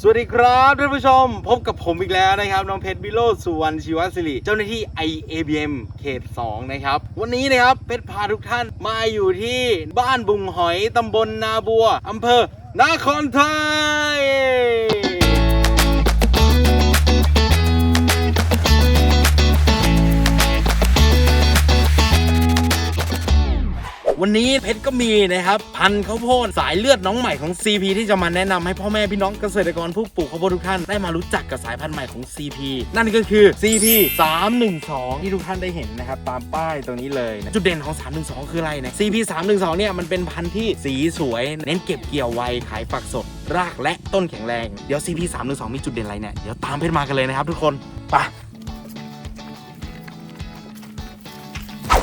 สวัสดีครับท่านผู้ชม พบกับผมอีกแล้วนะครับ น้องเพชรบิโลสุวรรณชีวศิริเจ้าหน้าที่ IABM เขต 2 นะครับ วันนี้นะครับ เพชรพาทุกท่านมาอยู่ที่บ้านบุงหอยตำบลนาบัวอำเภอนครไทย วันนี้เพชรก็มีนะครับพันธุ์ข้าวโพดสายเลือดน้องใหม่ของ CP ที่จะมาแนะนำให้พ่อแม่พี่น้องเกษตรกรผู้ปลูกข้าวโพดทุกท่านได้มารู้จักกับสายพันธุ์ใหม่ของ CP นั่นก็คือ CP 312 ที่ทุกท่านได้เห็นนะครับตามป้ายตรงนี้เลยนะจุดเด่นของ 312 คืออะไรนะ CP 312เนี่ยมันเป็นพันธุ์ที่สีสวย เน้นเก็บเกี่ยวไวขายฝักสด รากและต้นแข็งแรง เดี๋ยว CP 312มีจุดเด่นอะไรเนี่ยเดี๋ยวตามเพชรมากันเลยนะครับทุกคนไป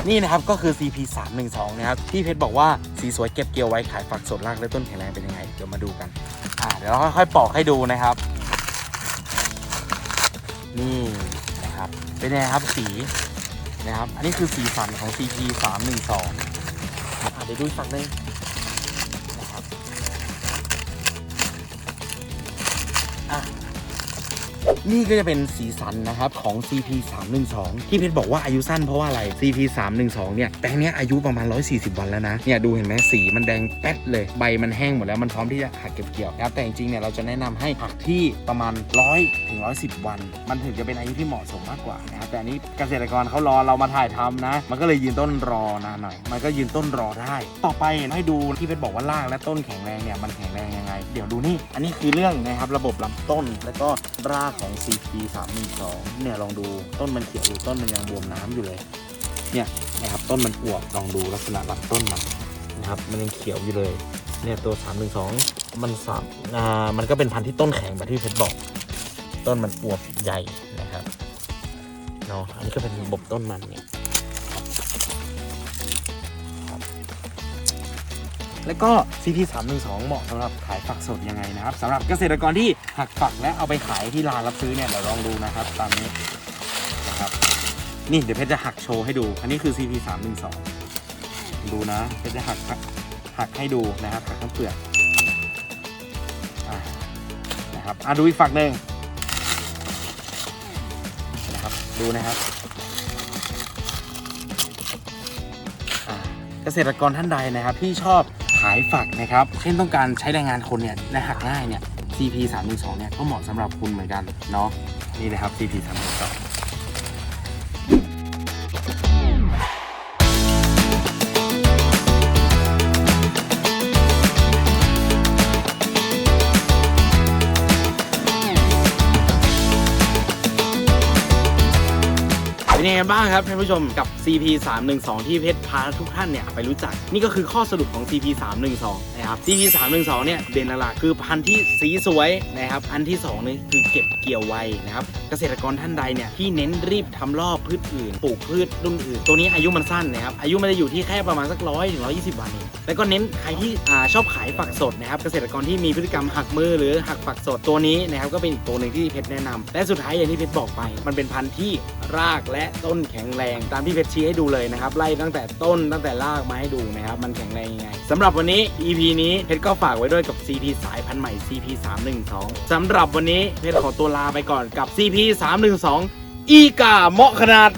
นี่นะครับก็คือ CP 3 1 2นะครับที่เพชรบอกว่าสีสวยเก็บเกี่ยวไว้ขายฝักสดรากและต้นแข็งแรงเป็นยังไงเดี๋ยวมาดูกันอ่าเดี๋ยวเราค่อยๆปอกให้ดูนะครับ นี่นะครับเป็นยังไงครับสีนะครับ อันนี้คือสีสันของ CP 3 1 2อ่าเดี๋ยวดูฝั่งหนึงนะครับอะ นี่ก็จะเป็นสีสันนะครับของ CP 3 1 2ที่เพชรบอกว่าอายุสั้นเพราะว่าอะไร CP 3 1 2เนี่ยแปลงเนี้ยอายุประมาณ 140 วันแล้วนะ เนี่ยดูเห็นไหมสีมันแดงแป๊ดเลย ใบมันแห้งหมดแล้วมันพร้อมที่จะหักเก็บเกี่ยวนะครับแต่จริงๆเนี่ยเราจะแนะนำให้หักที่ประมาณ 100ถึง110 วัน มันถึงจะเป็นอายุที่เหมาะสมมากกว่านะครับแต่อันนี้เกษตรกรเขารอเรามาถ่ายทำนะ มันก็เลยยืนต้นรอนานหน่อย มันก็ยืนต้นรอได้ ต่อไปให้ดูที่เพชรบอกว่ารากและต้นแข็งแรงเนี่ยมันแข็งแรงไง เดี๋ยวดูนี่ อันนี้คือเรื่องนะครับระบบลำต้น แล้วก็รากของ CP 3 1 2เนี่ยลองดูต้นมันเขียวอยู่ต้นมันยังบวมน้ำอยู่เลยเนี่ยนะครับต้นมันอวบลองดูลักษณะลำต้นมันนะครับมันยังเขียวอยู่เลยเนี่ยตัว 3 1 2 มันสามอ่ามันก็เป็นพันธุ์ที่ต้นแข็งแบบที่เพชรบอก ต้นมันอวบใหญ่นะครับเนาะอันนี้ก็เป็นระบบต้นมันเนี่ย แล้วก็ CP 3 1 2เหมาะสำหรับขายฝักสดยังไงนะครับสำหรับเกษตรกรที่หักฝักและเอาไปขายที่ร้านรับซื้อเนี่ยเดี๋ยวลองดูนะครับ ตามนี้นะครับนี่เดี๋ยวเพชรจะหักโชว์ให้ดู อันนี้คือ CP 3 1 2ดูนะเพชรจะหักหักให้ดูนะครับหักทั้งเปลือกอ่านะครับอะดูอีกฝักหนึ่งนะครับดูนะครับ เกษตรกรท่านใดนะครับที่ชอบายฝักนะครับ เช่นต้องการใช้แรงงานคนเนี่ยและหักง่ายเนี่ย CP 3 1 2เนี่ยก็เหมาะสำหรับคุณเหมือนกันเนาะนี่นะครับ CP 3 1 2 เป็นยังไงบ้างครับท่านผู้ชมกับ CP 3 1 2ที่เพชรพาทุกท่านเนี่ยไปรู้จัก นี่ก็คือข้อสรุปของ CP 3 1 2นะครับ CP 3 1 2เนี่ยเด่นหลักๆคือพันธุ์ที่สีสวยนะครับอันที่2นี่คือเก็บเกี่ยวไวนะครับเกษตรกรท่านใดเนี่ยที่เน้นรีบทำรอบพืชอื่นปลูกพืชรุ่นอื่น ตัวนี้อายุมันสั้นนะครับอายุมันจะอยู่ที่แค่ประมาณสักร้อยถึงร้อยี่สิบวันเองแล้วก็เน้นใครที่อชอบขายฝักสดนะครับเกษตรกรที่มีพฤติกรรมหักมือหรือหักฝักสดตัวนี้นะครับก็เป็นอีกตัวหนึ่งที่เพชรแนะนำและสุดท้ายอย่างที่เพชรบอกไป มันเป็นพันธุ์ที่รากและต้นแข็งแรงตามที่เพชรชี้ให้ดูเลยนะครับไล่ตั้งแต่ต้นตั้งแต่รากมาให้ดูนะครับมันแข็งแรงยังไงสำหรับวันนี้ EP นี้เพชรก็ฝากไว้ด้วยกับ CP สายพันธุ์ใหม่ CP 312สำหรับวันนี้เพชรขอตัวลาไปก่อนกับ CP 312อีกาเหมาะขนาด